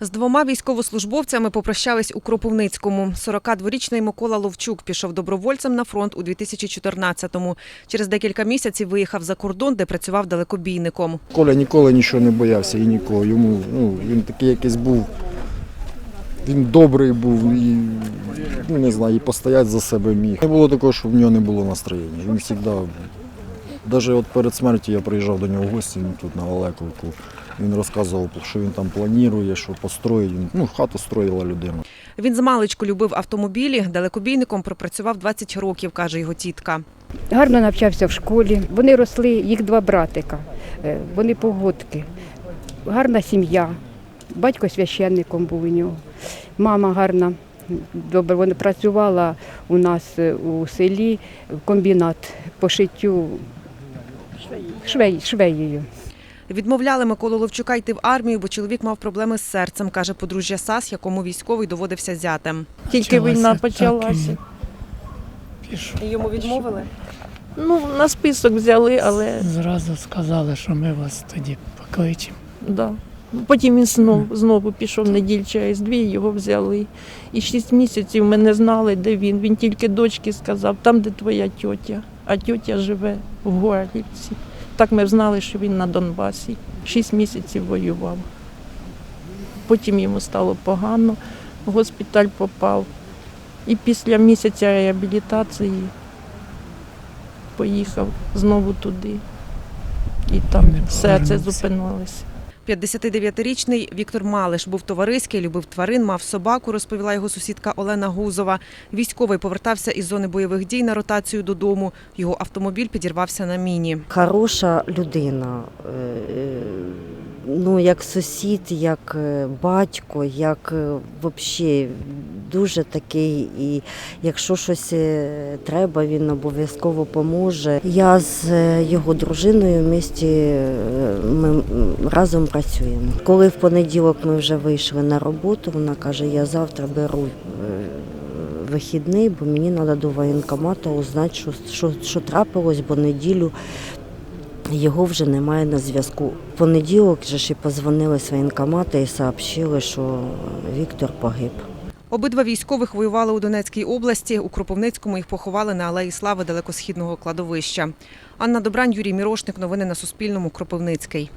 З двома військовослужбовцями попрощались у Кропивницькому. 42-річний Микола Ловчук пішов добровольцем на фронт у 2014-му. Через декілька місяців виїхав за кордон, де працював далекобійником. Коля ніколи нічого не боявся і нікого. Йому ну, він такий якийсь був. Він добрий був і ну, не знаю, і постоять за себе міг. Не було такого, що в нього не було настроєння. Він завжди, навіть от перед смертю я приїжджав до нього в гості він тут на Олековку. Він розказував, що він там планує, що построїть. Ну, хату строїла людина. Він з маличку любив автомобілі, далекобійником пропрацював 20 років, каже його тітка. Гарно навчався в школі. Вони росли, їх два братика, е, вони погодки. Гарна сім'я. Батько священником був у нього. Мама гарна. Добре, вона працювала у нас е, у селі комбінат по шиттю швей, швеєю. Відмовляли Миколу Ловчука йти в армію, бо чоловік мав проблеми з серцем, каже подружжя САС, якому військовий доводився зятем. Тільки війна почалася. і Пішов. Йому відмовили? Ну, на список взяли, але Зразу сказали, що ми вас тоді покличемо. да. Потім він знов, знову пішов неділь через дві, його взяли. І шість місяців ми не знали, де він. Він тільки дочці сказав, там, де твоя тьотя, а тьотя живе в Горлівці. Так ми знали, що він на Донбасі. Шість місяців воював. Потім йому стало погано, в госпіталь попав. І після місяця реабілітації поїхав знову туди. І там все це зупинилося. 59-річний Віктор Малиш був товариський, любив тварин, мав собаку, розповіла його сусідка Олена Гузова. Військовий повертався із зони бойових дій на ротацію додому. Його автомобіль підірвався на міні. Хороша людина, е, ну як сусід, як е, батько, як взагалі дуже такий. І якщо щось е, треба, він обов'язково поможе. Я з е, його дружиною в місті е, ми разом працюємо. Коли в понеділок ми вже вийшли на роботу, вона каже: Я завтра беру. е, Вихідний, бо мені треба до воєнкомату узнати, що, що, що трапилось, бо неділю його вже немає на зв'язку. В понеділок же ж і позвонили з воєнкомату і сообщили, що Віктор погиб. Обидва військових воювали у Донецькій області. У Кропивницькому їх поховали на алеї слави далекосхідного кладовища. Анна Добрань, Юрій Мірошник. Новини на Суспільному. Кропивницький.